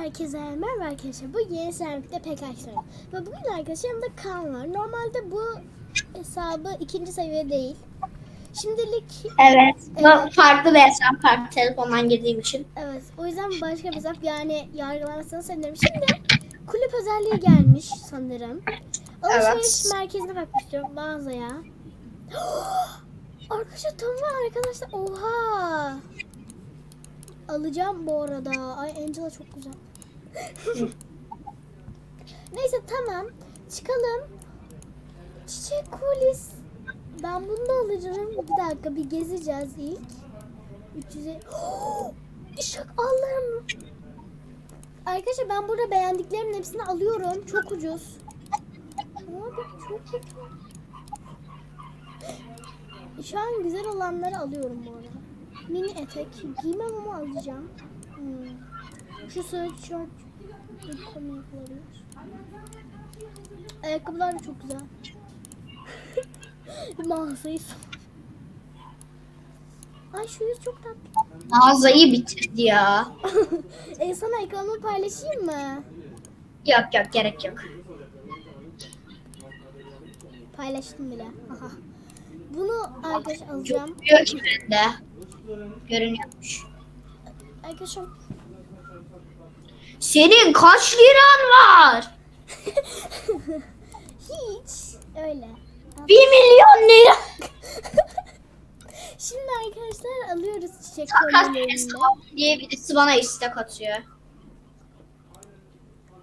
Herkese merhaba arkadaşlar. Bu yeni servisde pek açlarım. Ve bugün arkadaşlar yanımda Kaan var. Normalde bu hesabı ikinci seviye değil. Şimdilik Evet. Evet. farklı bir hesap farklı telefondan girdiğim için. evet o yüzden başka bir hesap yani yargılamasını sanırım. Şimdi kulüp özelliği gelmiş sanırım. Alışveriş Evet. merkezine bakmıştım mağazaya. arkadaşlar tamam arkadaşlar oha. Alacağım bu arada. Ay Angela çok güzel. Neyse tamam. Çıkalım. Çiçek kulis. Ben bunu da alacağım. Bir dakika bir gezeceğiz ilk. 300'e... Şak Allah'ım. Arkadaşlar ben burada beğendiklerimin hepsini alıyorum. Çok ucuz. Abi çok ucuz. Şu an güzel olanları alıyorum bu arada. Mini etek. Giymem ama alacağım. Hmm. Şu sweatshirt. Komik olabilir. Ayakkabılar da çok güzel. Mağazayı. Ay şu yüz çok tatlı. Mağazayı bitirdi ya. e sana ekranımı paylaşayım mı? Yok yok gerek yok. Paylaştım bile. Aha. Bunu arkadaş alacağım. Yok ki bende. Görünüyormuş. Arkadaşım Senin kaç liran var? hiç öyle. Bir milyon lira. Şimdi arkadaşlar alıyoruz çiçek kolyelerinde. diye birisi bana istek atıyor.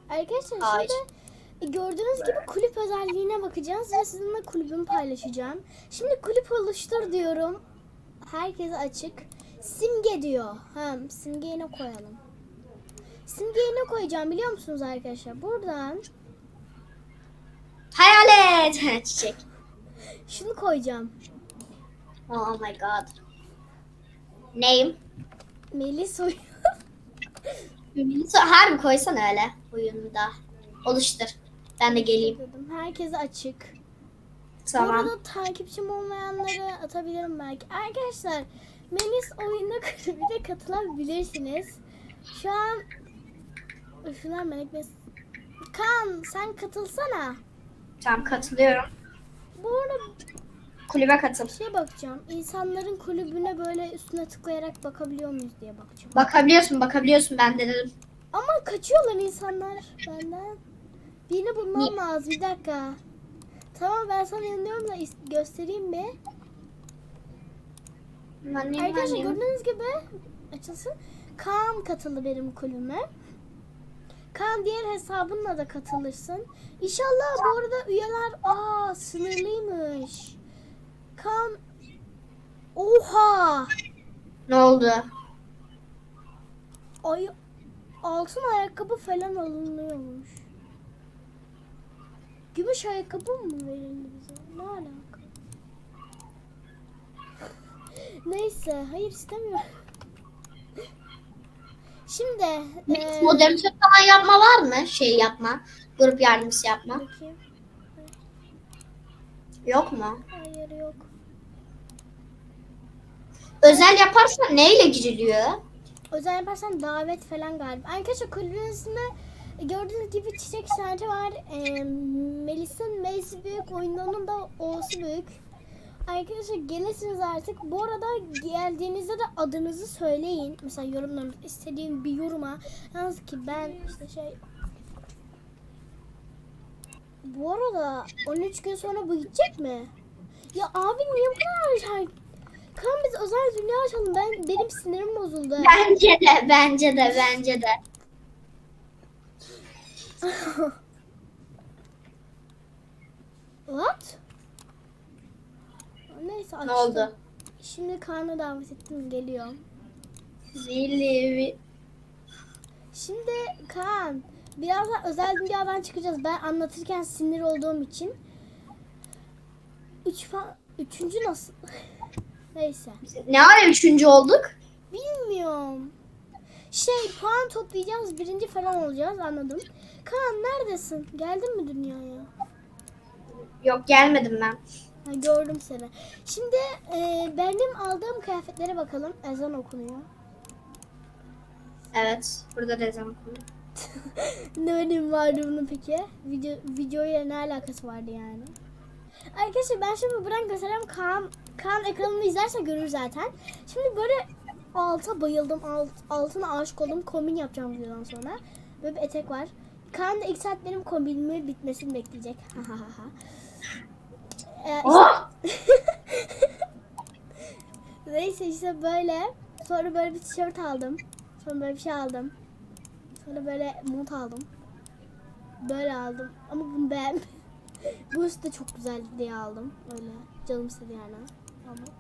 Arkadaşlar Hayır. şimdi gördüğünüz gibi kulüp özelliğine bakacağız ve sizinle kulübümü paylaşacağım. Şimdi kulüp oluştur diyorum. Herkese açık. Simge diyor. Ha, simgeyi ne koyalım? Simgeyi ne koyacağım biliyor musunuz arkadaşlar? Buradan Hayalet. Çiçek. şunu koyacağım. Oh my god. Name? Melis oy- Her mi koysan öyle oyunda. Oluştur. Ben de geleyim. Herkese açık. Bu Tamam. arada takipçim olmayanları atabilirim belki. Arkadaşlar Melis oyunda kulübüne katılabilirsiniz. Şu an Şunlar Melek Mes Kan sen katılsana. Tamam katılıyorum. Bu arada Kulübe katıl. şeye bakacağım. İnsanların kulübüne böyle üstüne tıklayarak bakabiliyor muyuz diye bakacağım. Bakabiliyorsun bakabiliyorsun ben denedim. Ama kaçıyorlar insanlar benden. Birini bulmam Niye? lazım. Bir dakika. Tamam ben sana yanıyorum da göstereyim bir. Annem, Arkadaşlar annem. gördüğünüz gibi açılsın. Kaan katıldı benim kulübüme. Kaan diğer hesabınla da katılırsın. İnşallah bu arada üyeler aa sınırlıymış. Kaan Oha! Ne oldu? Ay altın ayakkabı falan alınıyormuş. Gümüş ayakkabı mı verildi bize? Ne alaka? Neyse, hayır istemiyorum. Şimdi eee, Moderatör falan yapma var mı? Şey yapma. Grup yardımcısı yapma. bakayım. Yok mu? Hayır yok. Özel yaparsan neyle giriliyor? Özel yaparsan davet falan galiba. Arkadaşlar kulübünüzde gördüğünüz gibi çiçek işareti var. Ee, Melis'in M'si büyük, oyundanın da O'su büyük. Arkadaşlar gelirsiniz artık. Bu arada geldiğinizde de adınızı söyleyin. Mesela yorumlarınız istediğim bir yoruma. Yalnız ki ben işte şey bu arada 13 gün sonra bu gidecek mi? Ya abi niye bu kadar şey? Kan biz özel dünya açalım. Ben benim sinirim bozuldu. Bence de, bence de, bence de. What? Neyse açtım. Ne oldu? Şimdi Kaan'ı davet ettim geliyor. Zili. Şimdi Kaan birazdan özel dünyadan çıkacağız. Ben anlatırken sinir olduğum için. Üç fa üçüncü nasıl? Neyse. Ne ara üçüncü olduk? Bilmiyorum. Şey puan toplayacağız. Birinci falan olacağız anladım. Kaan neredesin? Geldin mi dünyaya? Yok gelmedim ben. Ha, gördüm seni. Şimdi e, benim aldığım kıyafetlere bakalım. Ezan okunuyor. Evet. Burada da zaman koyuyor. Ne önemi vardı bunun peki? Video, videoya ne alakası vardı yani? Arkadaşlar ben şimdi buradan göstereyim. Kaan, Kaan ekranını izlerse görür zaten. Şimdi böyle alta bayıldım. Alt, altına aşık oldum. Kombin yapacağım videodan sonra. Böyle bir etek var. Kaan da ilk saat benim kombinimin bitmesini bekleyecek. Ha ha ha. Ee, işte- Oh! Neyse işte böyle. Sonra böyle bir tişört aldım. Sonra böyle bir şey aldım. Sonra böyle mont aldım. Böyle aldım. Ama bunu beğenmedim. Bu üst de çok güzel diye aldım. Öyle canım istedi yani almak. Aldım.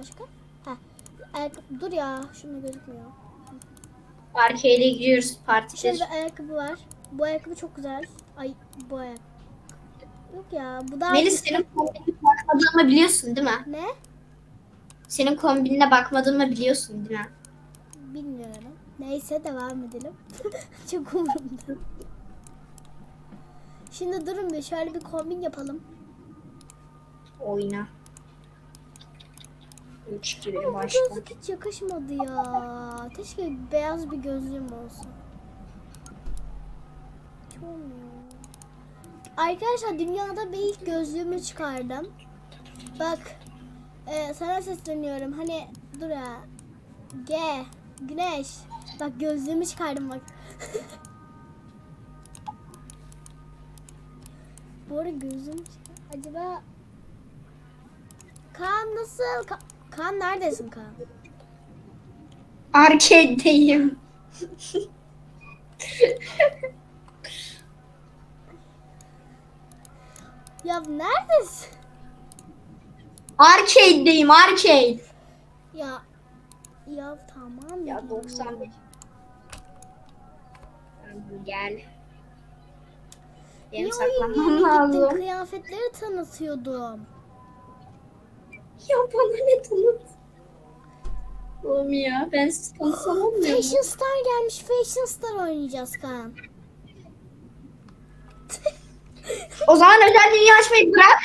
Başka? Ha. Ayakkabı. Dur ya. Şunu gözükmüyor. Arcade'e gidiyoruz partidir. bir ayakkabı var. Bu ayakkabı çok güzel. Ay bu ayakkabı. Yok ya. Bu daha Melis senin kombinine bakmadığımı biliyorsun değil mi? Ne? Senin kombinine bakmadığımı biliyorsun değil mi? Bilmiyorum. Neyse devam edelim. Çok umurumda. Şimdi durun bir şöyle bir kombin yapalım. Oyna. 3 2 1 Ama bu gözlük hiç yakışmadı ya. Keşke beyaz bir gözlüğüm olsa. Hiç olmuyor. Arkadaşlar dünyada bir ilk gözlüğümü çıkardım. Bak. e, sana sesleniyorum. Hani dur ya. G. Güneş. Bak gözlüğümü çıkardım bak. Bu arada gözlüğüm çıkar- Acaba Kaan nasıl? Ka- Kaan neredesin Kaan? Arcade'deyim. Ya neredesin? Arcade'deyim arcade. Ya ya tamam Ya diyorum. 95. Gel. Benim Niye oyun saklanmam gittin lazım. kıyafetleri tanıtıyordum. Ya bana ne tanıt? Oğlum ya ben siz tanısamam mı? Fashion Star gelmiş. Fashion Star oynayacağız Kaan. O zaman özel dünya açmayı bırak.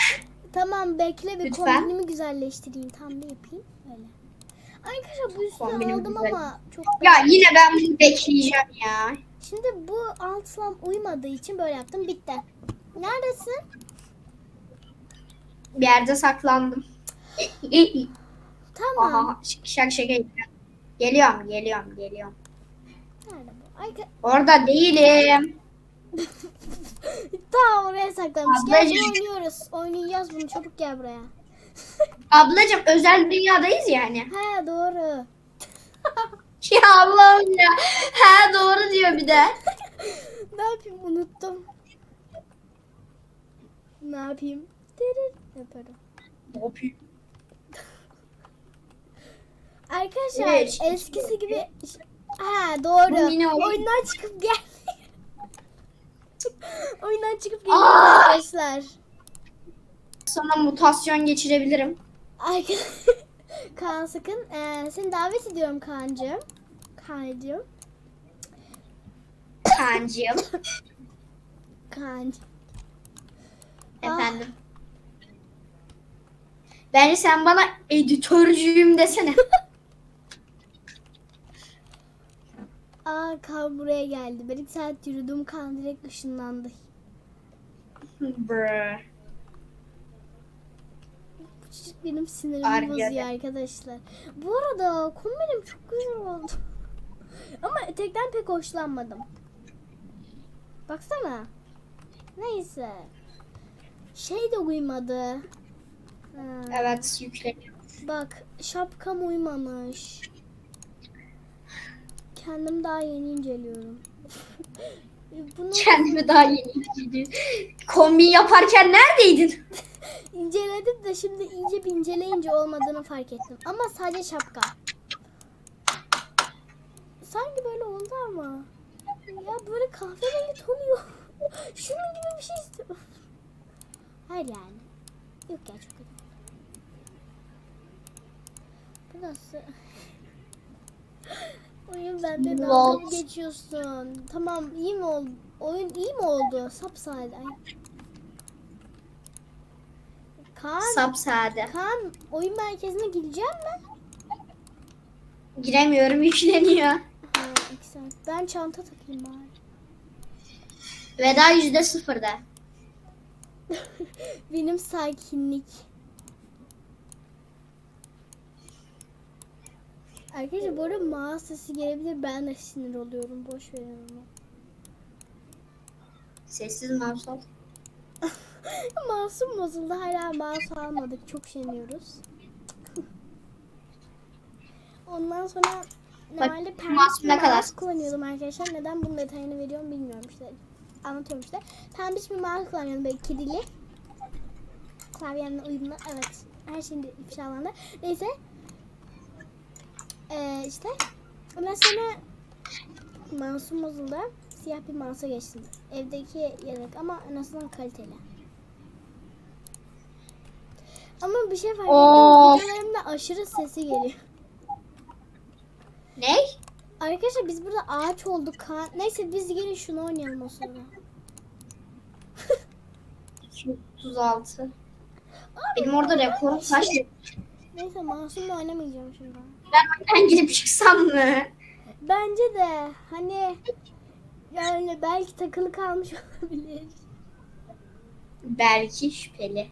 Tamam bekle bir Lütfen. kombinimi güzelleştireyim. Tam bir yapayım. Öyle. Arkadaşlar bu üstüne Kombinimi aldım güzel- ama çok Ya yine ben bunu bekleyeceğim ya. Şimdi bu altlam uymadığı için böyle yaptım. Bitti. Neredesin? Bir yerde saklandım. Tamam. Aha şak şak şaka yapıyorum. Geliyorum geliyorum geliyorum. Nerede bu? Arka... Orada değilim. Tamam oraya saklamış. Gel Ablacığım. bunu oynuyoruz. Oynayacağız bunu. Çabuk gel buraya. Ablacım özel dünyadayız yani. He doğru. Ya Allah'ım ya. Ha doğru diyor bir de. ne yapayım unuttum. Ne yapayım? Dırır yaparım. Ne yapayım? Arkadaşlar iki, eskisi gibi ha doğru. Oyundan çıkıp gel. Oyundan çıkıp gel Aa! arkadaşlar. Sana mutasyon geçirebilirim. Arkadaşlar Kaan sakın eee, seni davet ediyorum Kaan'cığım. Kaan'cığım. Kaan'cığım. Efendim. Bence sen bana editörcüyüm desene. Aa Kaan buraya geldi. Ben iki saat yürüdüm. Kaan direkt ışınlandı. Brr. Bu çocuk benim sinirimi Argele. bozuyor arkadaşlar. Bu arada kombinim çok güzel oldu. Ama etekten pek hoşlanmadım. Baksana. Neyse. Şey de uymadı. Ha, Evet yükleniyor. Bak şapkam uymamış. Kendim daha yeni inceliyorum. Bunu Kendimi daha yeni inceledim. Kombin yaparken neredeydin? inceledim de şimdi ince bir inceleyince olmadığını fark ettim. Ama sadece şapka. Sanki böyle oldu ama. Ya böyle kahverengi ton yok. Şunun gibi bir şey istiyorum. Hayır yani. Yok ya çok kötü. Bu nasıl? Oyun bende dalga geçiyorsun? Tamam iyi mi oldu? Oyun iyi mi oldu? Sapsade. Kaan, Sapsade. Kaan oyun merkezine gideceğim mi? Giremiyorum yükleniyor. Ha. Ben çanta takayım bari. Veda yüzde sıfırda. Benim sakinlik. Arkadaşlar bu arada mouse sesi gelebilir. Ben de sinir oluyorum. Boş verin onu. Sessiz mouse ol. Mouse'um bozuldu. Hala mouse almadık. Çok şeniyoruz. Ondan sonra normalde bir ne kadar? kullanıyordum arkadaşlar. Neden bunun detayını veriyorum bilmiyorum işte. Anlatıyorum işte. Pembiş bir mouse kullanıyordum böyle kedili. Klavyemle uyumlu. Evet. Her şeyin ifşalandı. Neyse. Ee, işte. Ondan sonra mouse'um bozuldu. Siyah bir mouse'a geçtim. Evdeki yedek ama en azından kaliteli. Ama bir şey fark ettim. Videolarımda aşırı sesi geliyor. Ne? Arkadaşlar biz burada ağaç olduk. Ka- Neyse biz gelin şunu oynayalım o sırada. 236. Benim orada rekorum kaç? Neyse masumla oynamayacağım şimdi. Ben girip çıksam mı? Bence de hani yani belki takılı kalmış olabilir. Belki şüpheli.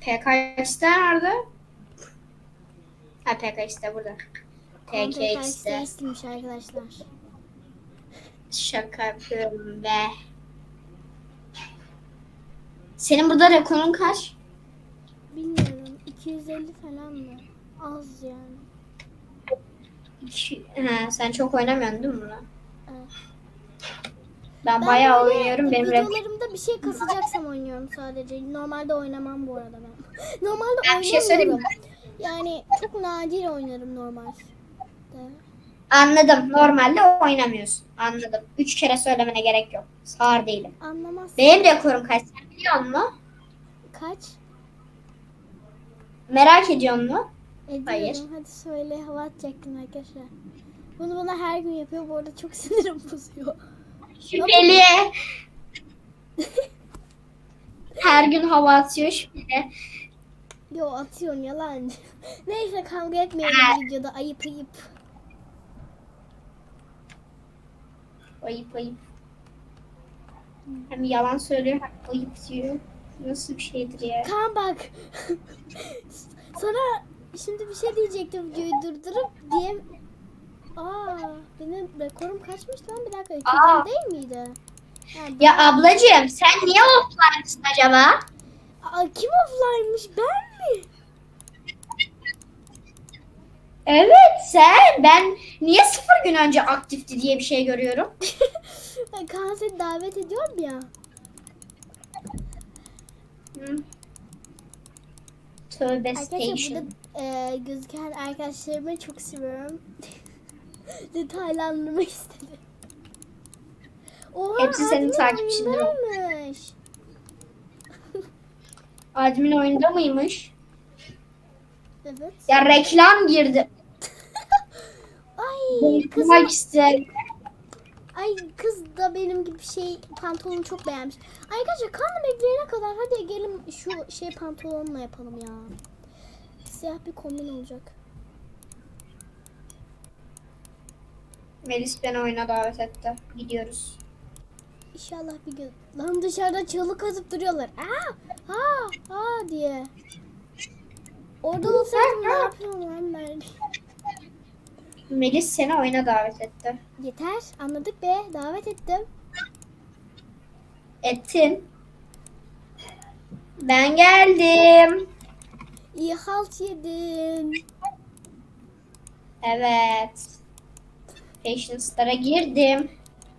PKX'de nerede? Ha PKX'de burada. PKX'de. arkadaşlar. Şaka yapıyorum be. Senin burada rekorun kaç? Bilmiyorum 250 falan mı? Az yani. İki- sen çok oynamıyorsun değil mi bunu? Evet. Ben, bayağı böyle oynuyorum. Benim rekor... videolarımda bir şey kasacaksam oynuyorum sadece. Normalde oynamam bu arada ben. Normalde Ben bir şey söyleyeyim mi? oynamıyorum. Yani çok nadir oynarım normalde. Anladım. Normalde oynamıyorsun. Anladım. Üç kere söylemene gerek yok. Sağır değilim. Anlamaz. Benim rekorum kaç? Sen biliyor musun? Kaç? Merak ediyor musun? Ediyorum. Hayır. Hadi söyle hava atacaktım arkadaşlar. Bunu bana her gün yapıyor. Bu arada çok sinirim bozuyor. Şüpheli. Her gün hava atıyor şüpheli. Yo atıyorum yalancı. Neyse kavga etmeyelim videoda. Ayıp ayıp. Ayıp ayıp. Hem yalan söylüyor hem ayıp diyor. Nasıl bir şeydir ya? Kaan bak. Sana şimdi bir şey diyecektim videoyu durdurup diye. Aa benim rekorum kaçmış lan bir dakika. 250 Aa. değil miydi? Bu- Ya ablacığım sen niye offline'sın acaba? Aa, kim offline'mış ben mi? Evet sen. Ben niye sıfır gün önce aktifti diye bir şey görüyorum. Kaan seni davet ediyorum ya. Hı. Tövbe Arkadaşlar station. burada e, gözüken arkadaşlarımı çok seviyorum. Detaylandırmak istedim. Oha, Hepsi senin admin oyundaymış. Admin oyunda mıymış? Evet. Ya reklam girdi. Ay kız, istedim. ay kız da benim gibi şey pantolonu çok beğenmiş. Arkadaşlar karnım bekleyene kadar hadi gelin şu şey pantolonla yapalım ya. Siyah bir kombin olacak. Melis beni oyuna davet etti. Gidiyoruz. İnşallah bir gün. Lan dışarıda çığlık atıp duruyorlar. Aa, ha, ha diye. Orada olsaydım ne yapıyorum lan ben? Melis seni oyuna davet etti. Yeter anladık be davet ettim. Ettin. Ben geldim. İyi halt yedin. Evet. Fashion Star'a girdim.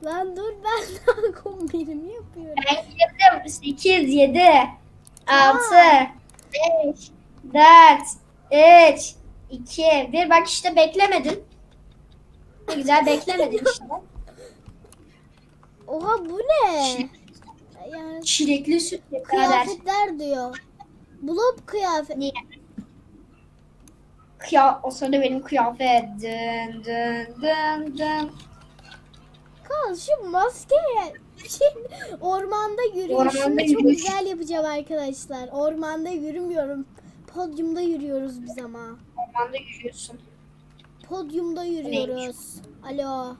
Lan dur ben daha kombinimi yapıyorum. Ben girdim. 8, 7, 6, Aa. 5, 4, 3, 2, 1. Bak işte beklemedin. Ne güzel beklemedin işte. Oha bu ne? Yani Çilekli süt birader. kıyafetler diyor. Blob kıyafet. Niye? Kıya o sırada benim kıyafet. Dın dın dın dın. Kaan şu maske şey, ormanda yürüyüşümü Ormanda çok yürüyüş. güzel yapacağım arkadaşlar. Ormanda yürümüyorum. Podyumda yürüyoruz biz ama. Ormanda yürüyorsun. Podyumda yürüyoruz. Alo.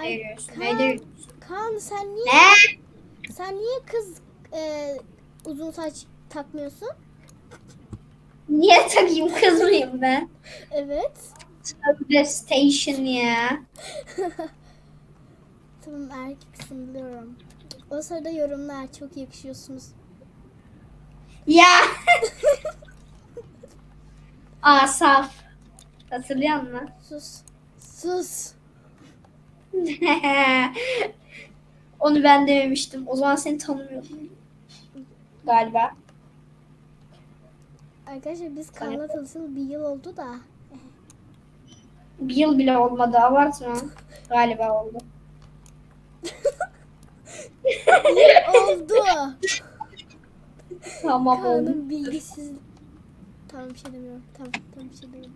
Ay? Kaan. Kaan sen niye Ne? sen niye kız e, uzun saç takmıyorsun? Niye takayım kız mıyım ben? Evet. Tabii station ya. Tamam erkeksin biliyorum. O sırada yorumlar çok yakışıyorsunuz. Ya. Asaf. Hatırlıyor musun? Sus. Sus. Onu ben dememiştim. O zaman seni tanımıyordum. Galiba. Arkadaşlar biz Kaan'la tanışalı bir yıl oldu da. Bir yıl bile olmadı. Abartma. Galiba oldu. oldu. Tamam oldu. Kaan'ın bilgisiz. Tamam bir şey demiyorum. Tamam tamam bir şey demiyorum.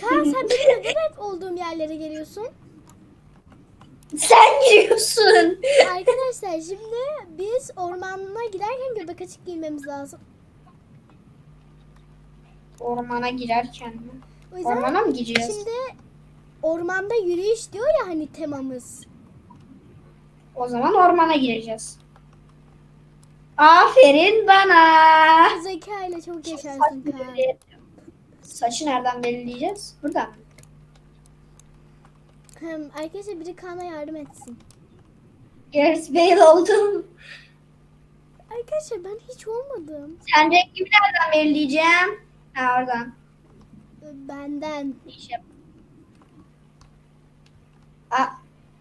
Kaan sen benim neden hep olduğum yerlere geliyorsun? Sen giriyorsun. Arkadaşlar şimdi biz ormana giderken göbek açık giymemiz lazım. Ormana girerken mi? O yüzden Ormana mı gireceğiz? şimdi ormanda yürüyüş diyor ya hani temamız. O zaman ormana gireceğiz. Aferin bana. Zeka ile çok yaşarsın Kaan. belirleyelim. Saçı nereden belirleyeceğiz? Buradan mı? Hem arkadaşlar biri Kaan'a yardım etsin. Gareth Bale oldum. Arkadaşlar ben hiç olmadım. Sen rengimi nereden belirleyeceğim? Ha oradan. Benden. İş yap. Aa,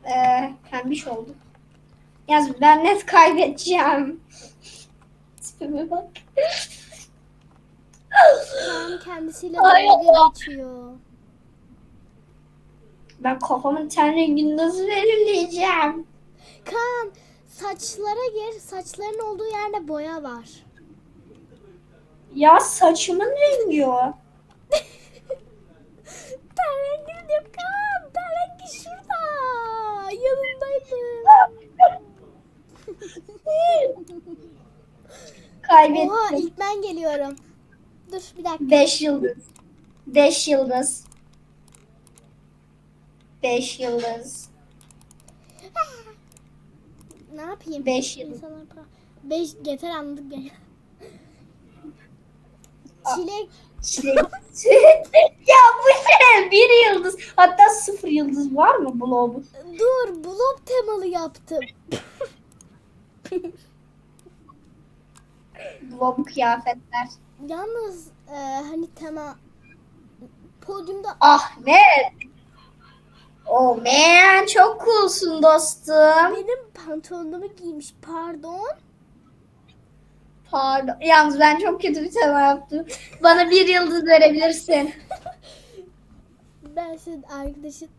e, pembiş oldu. Yaz ben net kaybedeceğim. Tipime bak. Kaan kendisiyle dalga geçiyor. Ben kafamın ten rengini nasıl belirleyeceğim? Kaan saçlara gir. Saçların olduğu yerde boya var. Ya saçımın rengi o. Ten rengi diyor Kaan. Ten rengi şurada. Yanındaydı. Kaybettim. Oha ilk ben geliyorum. Dur bir dakika. Beş yıldız. Beş yıldız. Beş yıldız. Ne yapayım? Beş yıldız. Beş yeter anladık ya. Çilek Çilek. ya bu ne? Bir yıldız. Hatta sıfır yıldız var mı Blob'un? dur blob temalı yaptım. Blob kıyafetler. Yalnız e, hani tema podyumda Ahmet. Oh man çok coolsun dostum. benim pantolonumu giymiş pardon. Pardon. Yalnız ben çok kötü bir tema yaptım. Bana bir yıldız verebilirsin. Ben senin arkadaşın.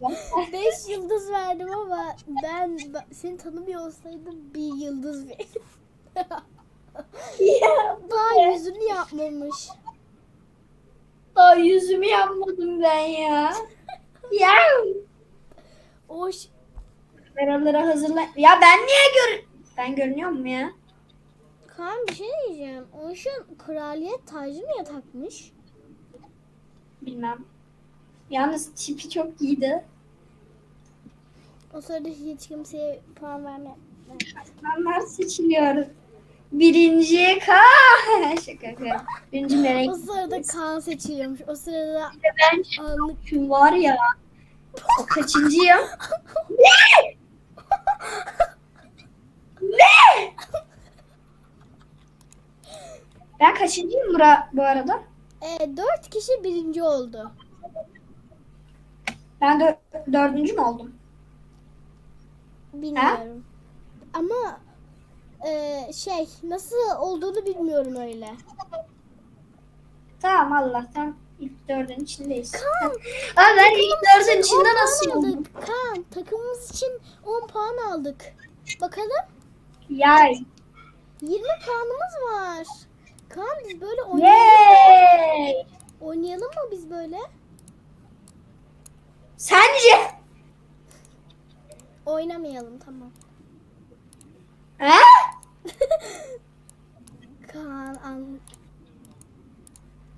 Beş yıldız verdim ama ben seni tanımıyor olsaydım bir yıldız verirdim. ya, Daha yüzünü yapmamış. daha yüzümü yapmadım ben ya. ya. O ş- Kameraları hazırla. Ya ben niye gör... Ben görünüyor mu ya? Kaan bir şey diyeceğim. O şu kraliyet tacı niye takmış? Bilmem. Yalnız tipi çok iyiydi. O sırada hiç kimseye puan verme. Aslanlar seçiliyor. Birinci K. Şaka yapıyorum. Birinci melek. O sırada Kaan seçiliyormuş. O sırada Ben anlık şu var ya. O kaçıncıyım? ne? ne? Ben kaçıncıyım bura, bu arada? e, dört kişi birinci oldu. Ben dör, dördüncü mü oldum? Bilmiyorum. Ama e, şey nasıl olduğunu bilmiyorum öyle. Tamam Allah'tan ilk dördün içindeyiz. Kaan, Aa, ben ilk dördün 10 içinde nasıl oldum? Kaan takımımız için 10 puan aldık. Bakalım Ya 20 puanımız var. Kaan biz böyle oynayalım mı? Yay! Oynayalım mı biz böyle? Sence? oynamayalım tamam. He? Kaan an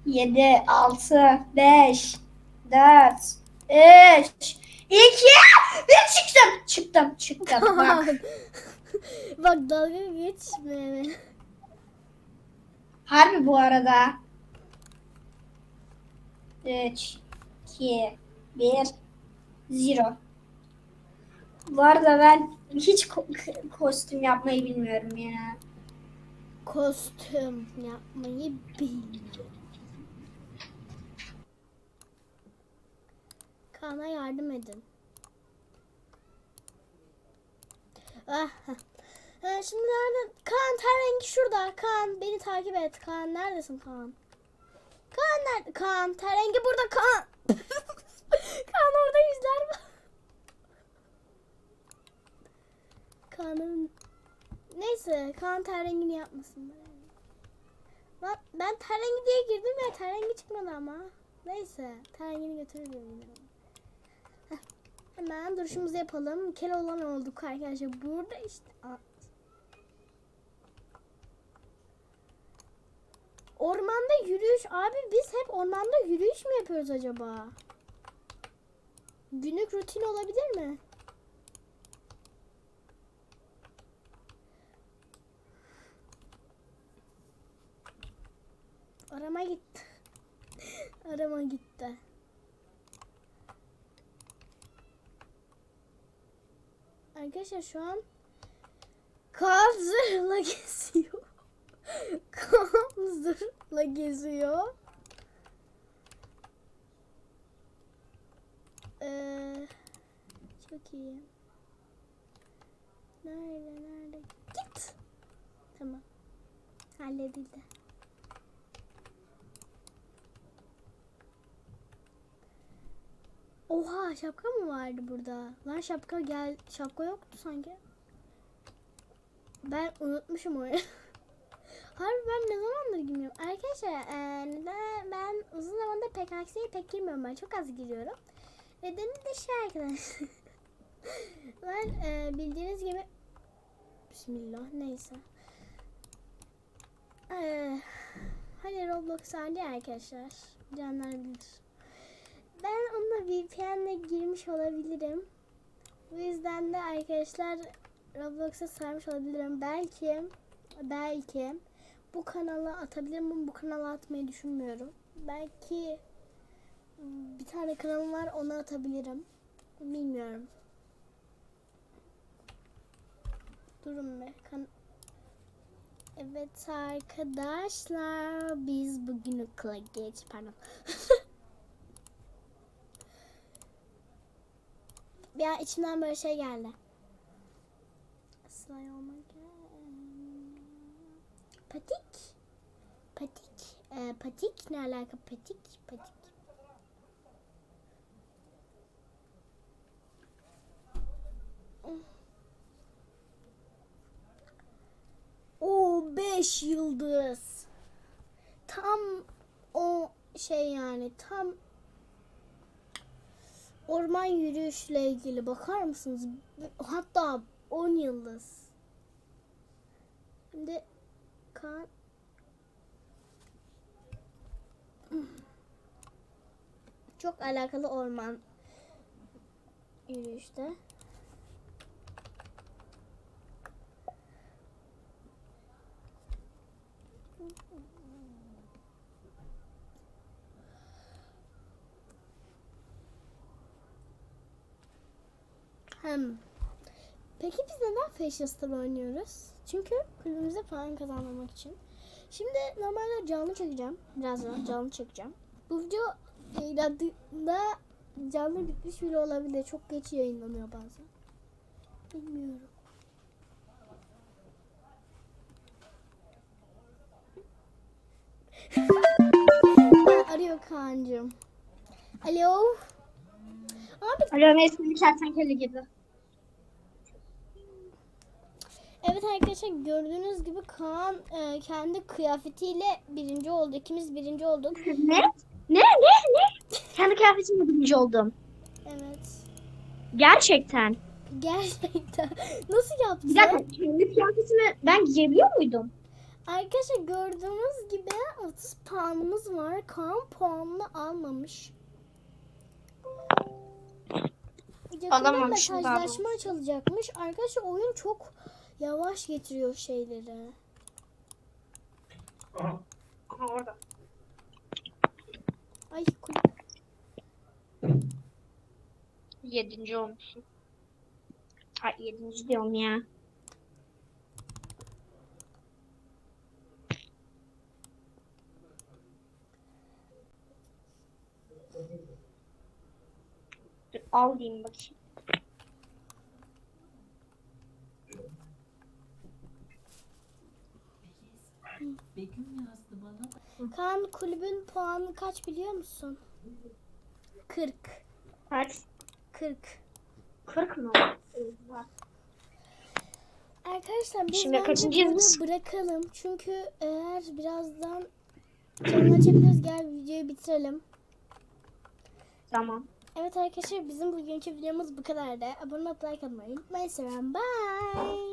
7, 6, 5, 4, 3, 2, 1 çıktım. Çıktım, çıktım. Bak. Bak dalga geçme. Harbi bu arada. 3, 2, 1, 0. Bu arada ben hiç ko- kostüm yapmayı bilmiyorum ya. Kostüm yapmayı bilmiyorum. Kaan'a yardım edin. Ah. Ha, şimdi nerede? Kaan ten rengi şurada. Kaan beni takip et. Kaan neredesin Kaan? Kaan nerede? Kaan ten rengi burada Kaan. Kaan orada yüzler var. Kaan'ın Neyse Kaan ten rengini yapmasın. Lan ben ten rengi diye girdim ya ten rengi çıkmadı ama. Neyse ten rengini götürürüm Hemen duruşumuzu yapalım. Kel olan olduk arkadaşlar. Burada işte. Ormanda yürüyüş. Abi biz hep ormanda yürüyüş mü yapıyoruz acaba? Günlük rutin olabilir mi? Arama gitti. Arama gitti. Arkadaşlar şu an Kaan geziyor. Kaan geziyor. Ee, çok iyi. Nerede nerede? Git. Tamam. Halledildi. Oha şapka mı vardı burada? Lan şapka gel şapka yoktu sanki. Ben unutmuşum orayı. Harbi ben ne zamandır girmiyorum. Arkadaşlar e, neden ben uzun zamandır PKX'ye pek girmiyorum. Ben çok az giriyorum. Nedeni de şey ben e, bildiğiniz gibi Bismillah neyse. E, hani Roblox ya arkadaşlar. Canlar bilir. Ben onunla VPN'le girmiş olabilirim. Bu yüzden de arkadaşlar Roblox'a sarmış olabilirim. Belki belki bu kanala atabilirim ama bu kanala atmayı düşünmüyorum. Belki bir tane kanalım var ona atabilirim. Bilmiyorum. Durun be. Kan evet arkadaşlar biz bugün okula geç pardon. An içimden böyle şey geldi. Slime olmak. Patik. Patik. Ee, patik ne alaka patik? Patik. O 5 yıldız. Tam o şey yani tam orman yürüyüşle ilgili bakar mısınız? Hatta 10 yıldız. Şimdi kan çok alakalı orman yürüyüşte. Hem Peki biz neden Fashion Star oynuyoruz? Çünkü kulübümüze puan kazanmak için. Şimdi normalde canlı çekeceğim. Birazdan canlı çekeceğim. Bu video yayınlandığında canlı bitmiş bile olabilir. Çok geç yayınlanıyor bazen. Bilmiyorum. Arıyor Kaan'cığım. Alo. Abi Alo Mesut'un kertenkele gibi. Evet arkadaşlar gördüğünüz gibi Kaan e, kendi kıyafetiyle birinci oldu. İkimiz birinci olduk. Ne? Ne? Ne? Ne? Kendi kıyafetimle birinci oldum. Evet. Gerçekten. Gerçekten. Nasıl yaptın? Bir dakika kendi kıyafetimi ben giyebiliyor muydum? Arkadaşlar gördüğünüz gibi 30 puanımız var. Kaan puanını almamış. Yakında Alamamışım daha mesajlaşma açılacakmış. Arkadaşlar oyun çok yavaş getiriyor şeyleri. Aha orada. Ay kulüp. Yedinci olmuşum. Ay yedinci diyorum ya. Dur al diyeyim bakayım. Begüm yazdı bana. Kaan kulübün puanı kaç biliyor musun? 40. Kaç? 40. 40 mı? Arkadaşlar biz Şimdi kaçıncıyız bırakalım. Çünkü eğer birazdan canlı açabiliriz gel videoyu bitirelim. Tamam. Evet arkadaşlar bizim bugünkü videomuz bu kadardı. Abone olup like atmayı unutmayın. Selam. Bye.